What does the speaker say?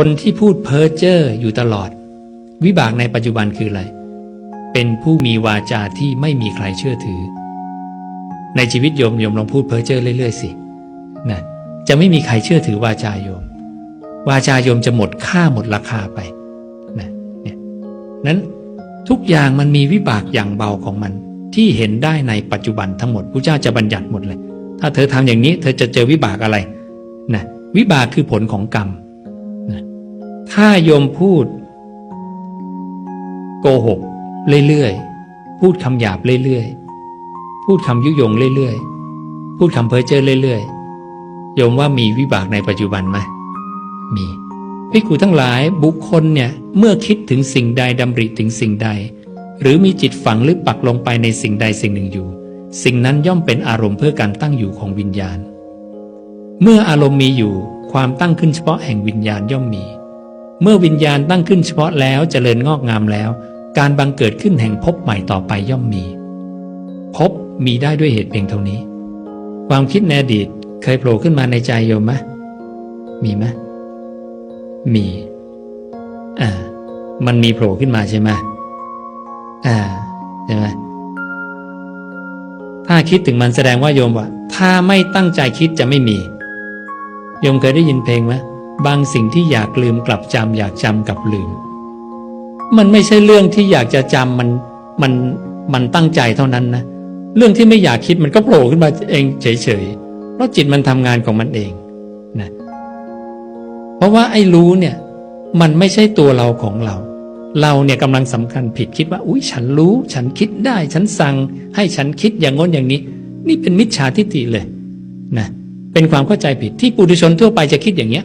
คนที่พูดเพ้อเจ้ออยู่ตลอด วิบากในปัจจุบันคืออะไร เป็นผู้มีวาจาที่ไม่มีใครเชื่อถือ ในชีวิตโยมโยมลองพูดเพ้อเจ้อเรื่อย ๆ สินะจะไม่มีใครเชื่อถือวาจาโยม วาจาโยมจะหมดค่าหมดราคาไปนะเนี่ยนั้นทุกอย่างมันมีวิบากอย่างเบาของมัน ที่เห็นได้ในปัจจุบันทั้งหมดพระเจ้าจะบัญญัติหมดเลย ถ้าเธอทำอย่างนี้ เธอจะเจอวิบากอะไรนะวิบากคือผลของกรรม ถ้าโยมพูด โกหกเรื่อยๆ พูดคำหยาบเรื่อยๆ พูดคำยุยงเรื่อยๆ พูดคำเพ้อเจ้อเรื่อยๆ โยมว่ามีวิบากในปัจจุบันไหมมีภิกขุทั้งหลายบุคคลเนี่ย เมื่อคิดถึงสิ่งใดดำริถึงสิ่งใด หรือมีจิตฝังหรือปักลงไปในสิ่งใดสิ่งหนึ่งอยู่ สิ่งนั้นย่อมเป็นอารมณ์เพื่อการตั้งอยู่ของวิญญาณ เมื่ออารมณ์มีอยู่ความตั้งขึ้นเฉพาะแห่งวิญญาณย่อมมี เมื่อวิญญาณตั้งขึ้นเฉพาะแล้วเจริญงอกงามแล้ว การบังเกิดขึ้นแห่งภพใหม่ต่อไปย่อมมีภพมีได้ด้วยเหตุเพียงเท่านี้ ความคิดในอดีตเคยโผล่ขึ้นมาในใจโยมไหมมีไหมมีอ่ามันมีโผล่ขึ้นมาใช่ไหมอ่าใช่ไหมถ้าคิดถึงมันแสดงว่าโยมว่า ถ้าไม่ตั้งใจคิดจะไม่มี โยมเคยได้ยินเพลงไหม บางสิ่งที่อยากลืมกลับจำอยากจำกลับลืม มันไม่ใช่เรื่องที่อยากจะจำมันมันมันตั้งใจเท่านั้นนะ เรื่องที่ไม่อยากคิดมันก็โผล่ขึ้นมาเองเฉยๆ เพราะจิตมันทำงานของมันเองนะเพราะว่าไอ้รู้เนี่ย มันไม่ใช่ตัวเราของเรา เราเนี่ยกำลังสำคัญผิดคิดว่า อุ้ยฉันรู้ ฉันคิดได้ ฉันสั่ง ให้ฉันคิดอย่างง้นอย่างนี้ นี่เป็นมิจฉาทิฏฐิเลยนะเป็นความเข้าใจผิดที่ปุถุชนทั่วไปจะคิดอย่างเงี้ย